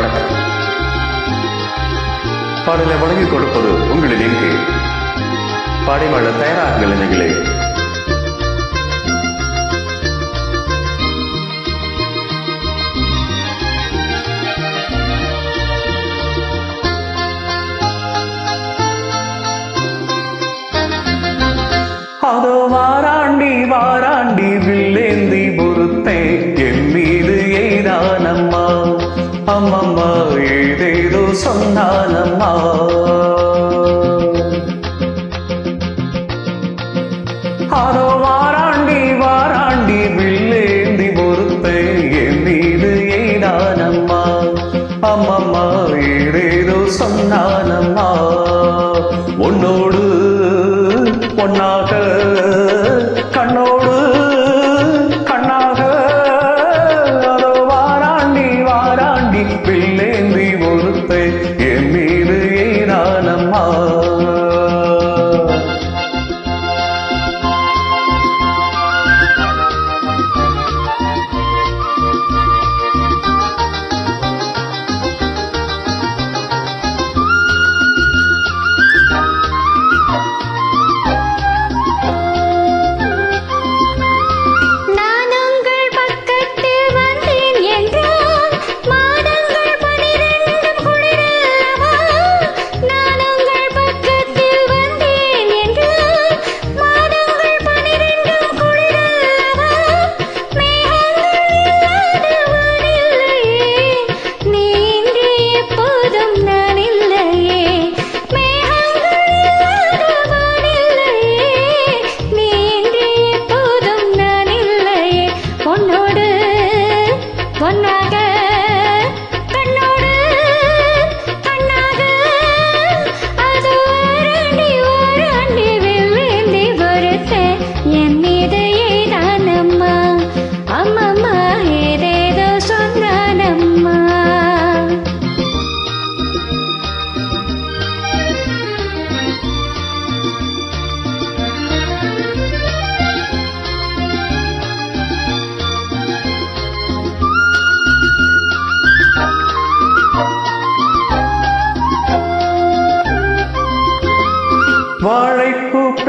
வணக்கம். பாடலை வழங்கிக் கொடுப்பது உங்களின் இங்கே. பாடிவாழ தயாராகுங்கள் இணைகளே சொன்னானம்மா அதோ வாராண்டி வாராண்டி வில்லேந்தி பொறுத்தை என் மீது எய்தானம்மா. அம்மம்மா ஏதேதோ சொன்னானம்மா. உன்னோடு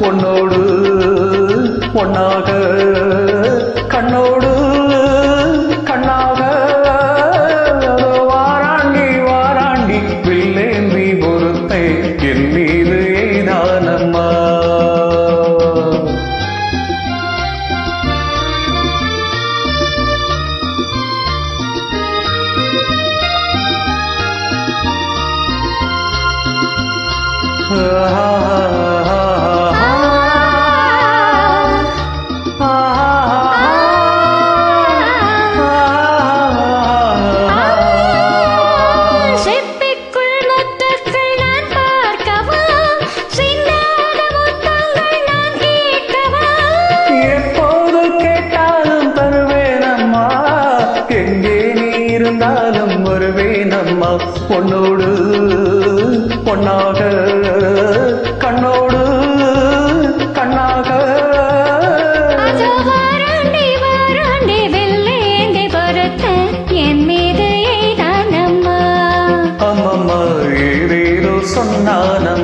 பொன்னோடு பொன்னாக கண்ணோடு கண்ணாக. வாராண்டி வாராண்டி வில்லேந்தி பொறுத்தை என் மீது எய்தானம்மா. செப்பிக்குள் நீ இருந்தாலும் வருவேனம்மா. பொன்னோடு பொன்னாக 나